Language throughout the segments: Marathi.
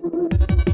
Thank you.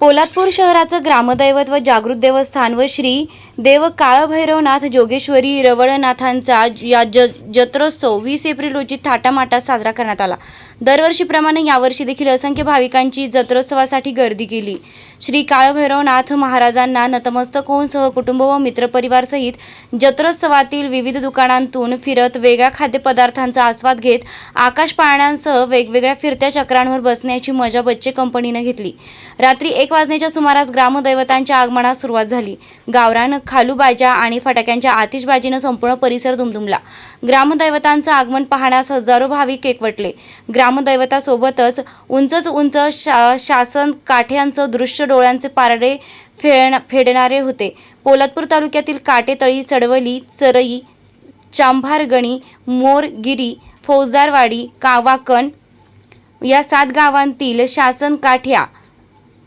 पोलादपूर शहराचं ग्रामदैवत व जागृत देवस्थान व श्री देव काळभैरवनाथ जोगेश्वरी रवळनाथांचा या ज जत्रोत्सव वीस एप्रिल रोजी थाटामाटात साजरा करण्यात आला. दरवर्षीप्रमाणे यावर्षी देखील असंख्य भाविकांची जत्रोत्सवासाठी गर्दी केली. श्री काळभैरवनाथ महाराजांना नतमस्तक होऊन सहकुटुंब व मित्रपरिवारसहित जत्रोत्सवातील विविध दुकानांतून फिरत वेगळ्या खाद्यपदार्थांचा आस्वाद घेत आकाश पाळण्यांसह वेगवेगळ्या फिरत्या चक्रांवर बसण्याची मजा बच्चे कंपनीनं घेतली. रात्री एक एक वाजण्याच्या सुमारास ग्रामदैवतांच्या आगमनास सुरुवात झाली. गावरान खालूबाजा आणि फटाक्यांच्या आतिषबाजीनं संपूर्ण परिसर दुमदुमला. ग्रामदैवतांचं आगमन पाहण्यास हजारो भाविक एकवटले ग्रामदैवतासोबतच उंचच उंच शा शासन काठ्यांचं दृश्य डोळ्यांचे पारडे फेड फेडणारे होते. पोलादपूर तालुक्यातील काटेतळी सडवली चरई चांभारगणी मोरगिरी फौजदारवाडी कावाकण या सात गावांतील शासन काठ्या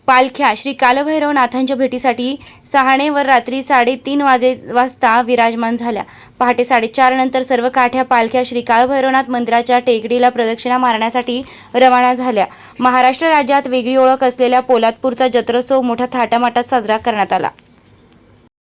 पालख्या श्री कालभैरवनाथांच्या भेटीसाठी सहाणेवर रात्री साडेतीन वाजे वाजता विराजमान झाल्या. पहाटे साडेचार नंतर सर्व काठ्या पालख्या श्री कालभैरवनाथ मंदिराच्या टेकडीला प्रदक्षिणा मारण्यासाठी रवाना झाल्या. महाराष्ट्र राज्यात वेगळी ओळख असलेल्या पोलादपूरचा जत्रोत्सव मोठ्या थाटामाटात साजरा करण्यात आला.